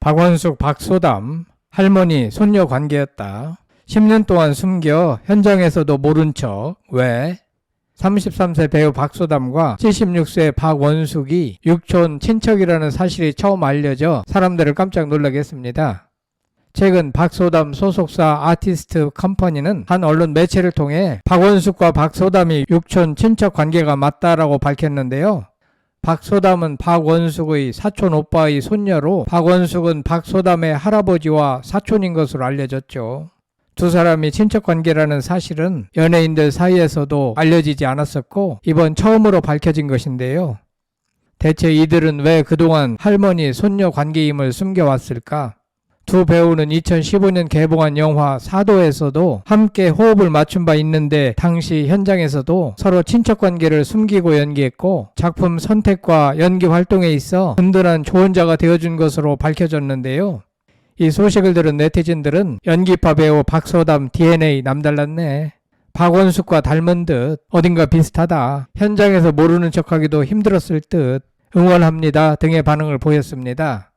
박원숙, 박소담, 할머니, 손녀 관계였다. 10년 동안 숨겨 현장에서도 모른 척. 왜? 33세 배우 박소담과 76세 박원숙이 육촌 친척이라는 사실이 처음 알려져 사람들을 깜짝 놀라게 했습니다. 최근 박소담 소속사 아티스트 컴퍼니는 한 언론 매체를 통해 박원숙과 박소담이 육촌 친척 관계가 맞다라고 밝혔는데요. 박소담은 박원숙의 사촌 오빠의 손녀로 박원숙은 박소담의 할아버지와 사촌인 것으로 알려졌죠. 두 사람이 친척 관계라는 사실은 연예인들 사이에서도 알려지지 않았었고 이번 처음으로 밝혀진 것인데요. 대체 이들은 왜 그동안 할머니 손녀 관계임을 숨겨왔을까? 두 배우는 2015년 개봉한 영화 사도에서도 함께 호흡을 맞춘 바 있는데 당시 현장에서도 서로 친척 관계를 숨기고 연기했고 작품 선택과 연기 활동에 있어 든든한 조언자가 되어준 것으로 밝혀졌는데요. 이 소식을 들은 네티즌들은 연기파 배우 박소담 DNA 남달랐네. 박원숙과 닮은 듯 어딘가 비슷하다. 현장에서 모르는 척하기도 힘들었을 듯 응원합니다 등의 반응을 보였습니다.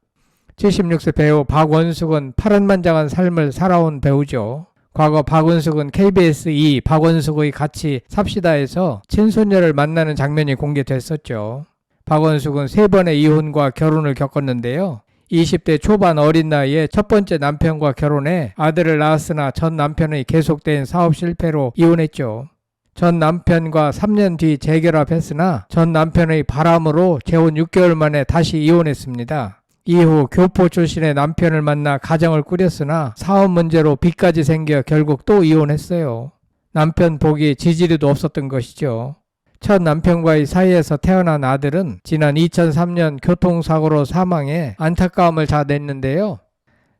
76세 배우 박원숙은 파란만장한 삶을 살아온 배우죠. 과거 박원숙은 KBS 2 박원숙의 같이 삽시다에서 친손녀를 만나는 장면이 공개됐었죠. 박원숙은 세 번의 이혼과 결혼을 겪었는데요. 20대 초반 어린 나이에 첫 번째 남편과 결혼해 아들을 낳았으나 전 남편의 계속된 사업 실패로 이혼했죠. 전 남편과 3년 뒤 재결합했으나 전 남편의 바람으로 재혼 6개월 만에 다시 이혼했습니다. 이후 교포 출신의 남편을 만나 가정을 꾸렸으나 사업 문제로 빚까지 생겨 결국 또 이혼했어요. 남편 복이 지지리도 없었던 것이죠. 첫 남편과의 사이에서 태어난 아들은 지난 2003년 교통사고로 사망해 안타까움을 자냈는데요.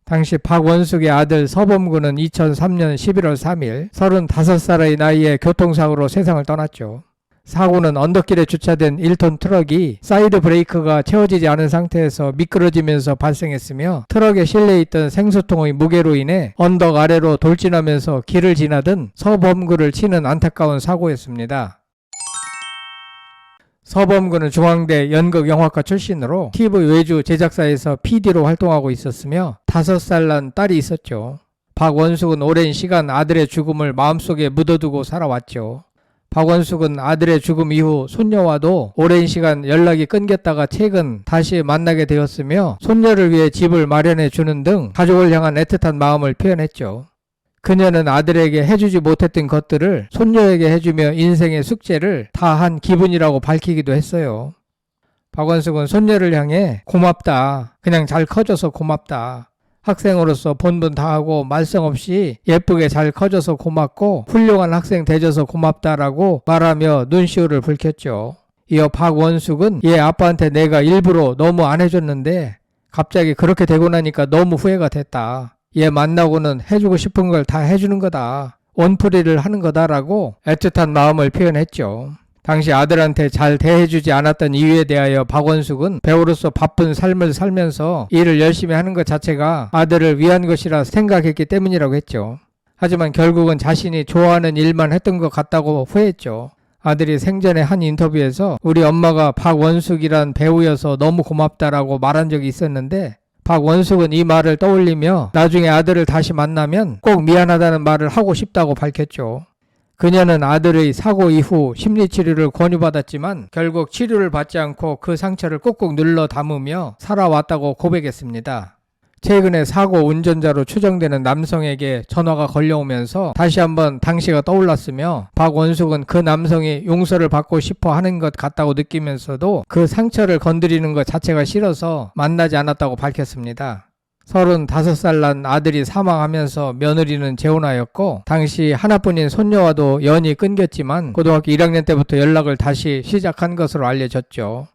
당시 박원숙의 아들 서범군은 2003년 11월 3일 35살의 나이에 교통사고로 세상을 떠났죠. 사고는 언덕길에 주차된 1톤 트럭이 사이드 브레이크가 채워지지 않은 상태에서 미끄러지면서 발생했으며 트럭에 실려 있던 생수통의 무게로 인해 언덕 아래로 돌진하면서 길을 지나던 서범구를 치는 안타까운 사고였습니다. 서범구는 중앙대 연극영화과 출신으로 TV 외주 제작사에서 PD로 활동하고 있었으며 다섯 살난 딸이 있었죠. 박원숙은 오랜 시간 아들의 죽음을 마음속에 묻어두고 살아왔죠. 박원숙은 아들의 죽음 이후 손녀와도 오랜 시간 연락이 끊겼다가 최근 다시 만나게 되었으며 손녀를 위해 집을 마련해 주는 등 가족을 향한 애틋한 마음을 표현했죠. 그녀는 아들에게 해주지 못했던 것들을 손녀에게 해주며 인생의 숙제를 다 한 기분이라고 밝히기도 했어요. 박원숙은 손녀를 향해 고맙다. 그냥 잘 커져서 고맙다. 학생으로서 본분 다하고 말썽 없이 예쁘게 잘 커져서 고맙고 훌륭한 학생 되져서 고맙다라고 말하며 눈시울을 붉혔죠. 이어 박원숙은 얘 아빠한테 내가 일부러 너무 안 해줬는데 갑자기 그렇게 되고 나니까 너무 후회가 됐다. 얘 만나고는 해주고 싶은 걸 다 해주는 거다. 원풀이를 하는 거다라고 애틋한 마음을 표현했죠. 당시 아들한테 잘 대해주지 않았던 이유에 대하여 박원숙은 배우로서 바쁜 삶을 살면서 일을 열심히 하는 것 자체가 아들을 위한 것이라 생각했기 때문이라고 했죠. 하지만 결국은 자신이 좋아하는 일만 했던 것 같다고 후회했죠. 아들이 생전에 한 인터뷰에서 우리 엄마가 박원숙이란 배우여서 너무 고맙다라고 말한 적이 있었는데 박원숙은 이 말을 떠올리며 나중에 아들을 다시 만나면 꼭 미안하다는 말을 하고 싶다고 밝혔죠. 그녀는 아들의 사고 이후 심리치료를 권유받았지만 결국 치료를 받지 않고 그 상처를 꾹꾹 눌러 담으며 살아왔다고 고백했습니다. 최근에 사고 운전자로 추정되는 남성에게 전화가 걸려오면서 다시 한번 당시가 떠올랐으며 박원숙은 그 남성이 용서를 받고 싶어 하는 것 같다고 느끼면서도 그 상처를 건드리는 것 자체가 싫어서 만나지 않았다고 밝혔습니다. 35살 난 아들이 사망하면서 며느리는 재혼하였고 당시 하나뿐인 손녀와도 연이 끊겼지만 고등학교 1학년 때부터 연락을 다시 시작한 것으로 알려졌죠.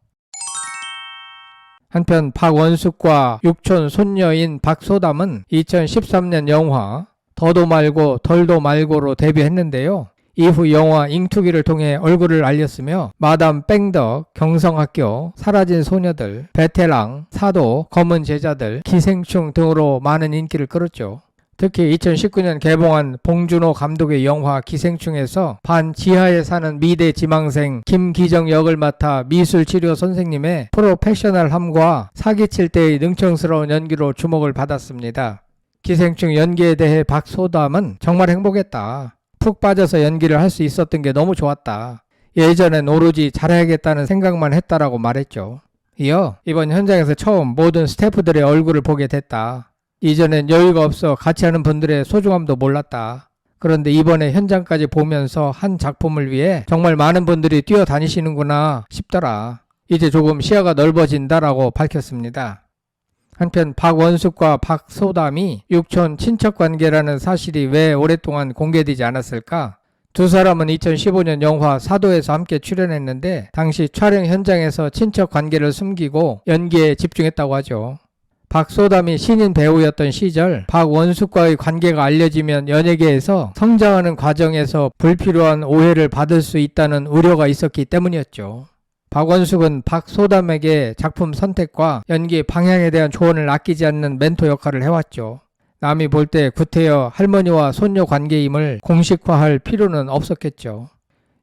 한편 박원숙과 육촌 손녀인 박소담은 2013년 영화 더도 말고 덜도 말고로 데뷔했는데요. 이후 영화 잉투기를 통해 얼굴을 알렸으며 마담 뺑덕, 경성학교, 사라진 소녀들, 베테랑, 사도, 검은 제자들, 기생충 등으로 많은 인기를 끌었죠. 특히 2019년 개봉한 봉준호 감독의 영화 기생충에서 반 지하에 사는 미대 지망생 김기정 역을 맡아 미술치료 선생님의 프로페셔널함과 사기칠 때의 능청스러운 연기로 주목을 받았습니다. 기생충 연기에 대해 박소담은 정말 행복했다. 푹 빠져서 연기를 할 수 있었던 게 너무 좋았다. 예전엔 오로지 잘해야겠다는 생각만 했다라고 말했죠. 이어 이번 현장에서 처음 모든 스태프들의 얼굴을 보게 됐다. 이전엔 여유가 없어 같이 하는 분들의 소중함도 몰랐다. 그런데 이번에 현장까지 보면서 한 작품을 위해 정말 많은 분들이 뛰어다니시는구나 싶더라. 이제 조금 시야가 넓어진다라고 밝혔습니다. 한편 박원숙과 박소담이 육촌 친척 관계라는 사실이 왜 오랫동안 공개되지 않았을까? 두 사람은 2015년 영화 사도에서 함께 출연했는데 당시 촬영 현장에서 친척 관계를 숨기고 연기에 집중했다고 하죠. 박소담이 신인 배우였던 시절 박원숙과의 관계가 알려지면 연예계에서 성장하는 과정에서 불필요한 오해를 받을 수 있다는 우려가 있었기 때문이었죠. 박원숙은 박소담에게 작품 선택과 연기 방향에 대한 조언을 아끼지 않는 멘토 역할을 해왔죠. 남이 볼 때 구태여 할머니와 손녀 관계임을 공식화할 필요는 없었겠죠.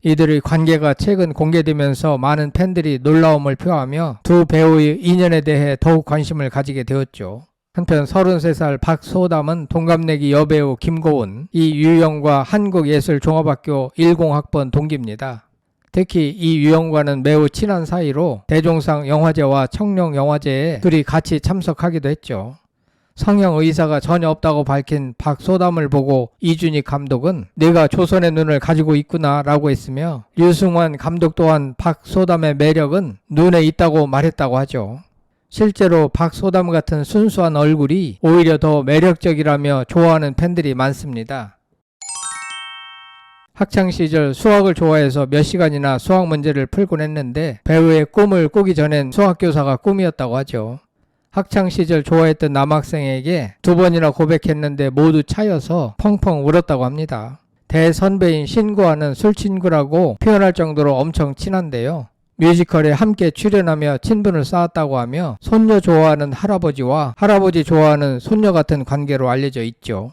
이들의 관계가 최근 공개되면서 많은 팬들이 놀라움을 표하며 두 배우의 인연에 대해 더욱 관심을 가지게 되었죠. 한편 33살 박소담은 동갑내기 여배우 김고은, 이유영과 한국예술종합학교 10학번 동기입니다. 특히 이 유영과는 매우 친한 사이로 대종상 영화제와 청룡 영화제에 둘이 같이 참석하기도 했죠. 성형 의사가 전혀 없다고 밝힌 박소담을 보고 이준익 감독은 내가 조선의 눈을 가지고 있구나 라고 했으며 류승환 감독 또한 박소담의 매력은 눈에 있다고 말했다고 하죠. 실제로 박소담 같은 순수한 얼굴이 오히려 더 매력적이라며 좋아하는 팬들이 많습니다. 학창 시절 수학을 좋아해서 몇 시간이나 수학 문제를 풀곤 했는데 배우의 꿈을 꾸기 전엔 수학교사가 꿈이었다고 하죠. 학창 시절 좋아했던 남학생에게 두 번이나 고백했는데 모두 차여서 펑펑 울었다고 합니다. 대선배인 신구와는 술친구라고 표현할 정도로 엄청 친한데요. 뮤지컬에 함께 출연하며 친분을 쌓았다고 하며 손녀 좋아하는 할아버지와 할아버지 좋아하는 손녀 같은 관계로 알려져 있죠.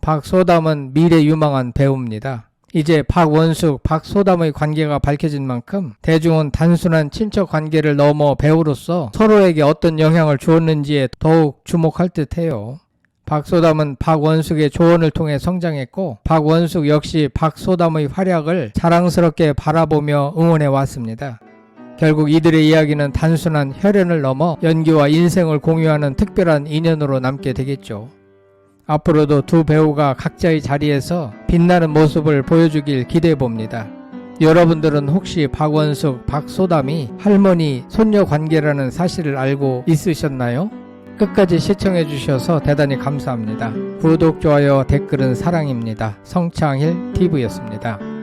박소담은 미래 유망한 배우입니다. 이제 박원숙, 박소담의 관계가 밝혀진 만큼 대중은 단순한 친척 관계를 넘어 배우로서 서로에게 어떤 영향을 주었는지에 더욱 주목할 듯해요. 박소담은 박원숙의 조언을 통해 성장했고 박원숙 역시 박소담의 활약을 자랑스럽게 바라보며 응원해 왔습니다. 결국 이들의 이야기는 단순한 혈연을 넘어 연기와 인생을 공유하는 특별한 인연으로 남게 되겠죠. 앞으로도 두 배우가 각자의 자리에서 빛나는 모습을 보여주길 기대해 봅니다. 여러분들은 혹시 박원숙, 박소담이 할머니, 손녀 관계라는 사실을 알고 있으셨나요? 끝까지 시청해 주셔서 대단히 감사합니다. 구독, 좋아요, 댓글은 사랑입니다. 성창일 TV였습니다.